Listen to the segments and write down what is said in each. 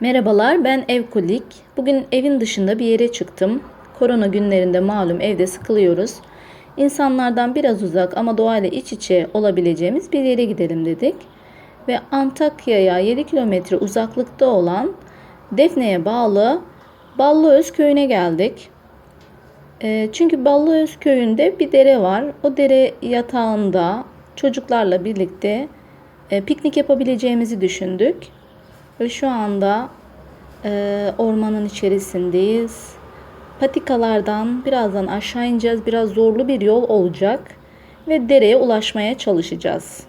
Merhabalar, ben Evkulik. Bugün evin dışında bir yere çıktım. Korona günlerinde malum evde sıkılıyoruz. İnsanlardan biraz uzak ama doğayla iç içe olabileceğimiz bir yere gidelim dedik. Ve Antakya'ya 7 kilometre uzaklıkta olan Defne'ye bağlı Ballıöz köyüne geldik. E, çünkü Ballıöz köyünde bir dere var. O dere yatağında çocuklarla birlikte e, piknik yapabileceğimizi düşündük. Ve şu anda e, ormanın içerisindeyiz. Patikalardan birazdan aşağı ineceğiz. Biraz zorlu bir yol olacak. Ve dereye ulaşmaya çalışacağız.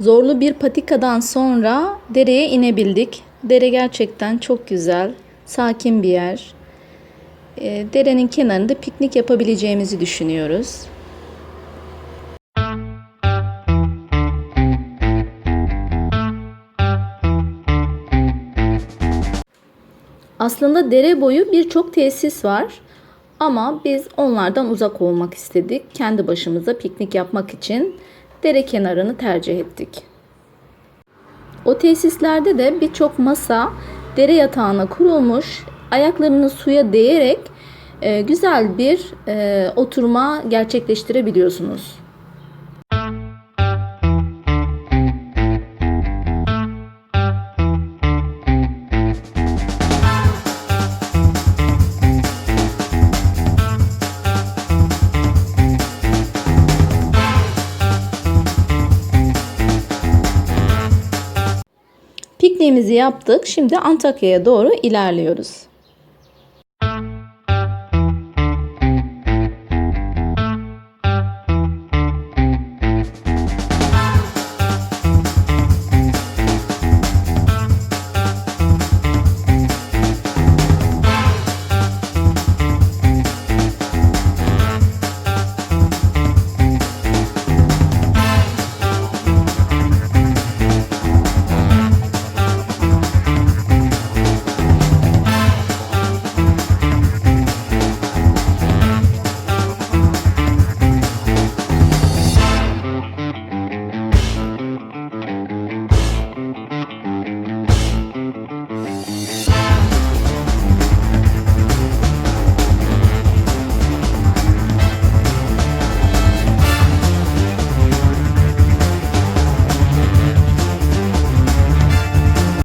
Zorlu bir patikadan sonra dereye inebildik. Dere gerçekten çok güzel, sakin bir yer. E, derenin kenarında piknik yapabileceğimizi düşünüyoruz. Aslında dere boyu birçok tesis var. Ama biz onlardan uzak olmak istedik. Kendi başımıza piknik yapmak için dere kenarını tercih ettik. O tesislerde de birçok masa dere yatağına kurulmuş. Ayaklarını suya değerek e, güzel bir e, oturma gerçekleştirebiliyorsunuz. Pikniğimizi yaptık. Şimdi Antakya'ya doğru ilerliyoruz.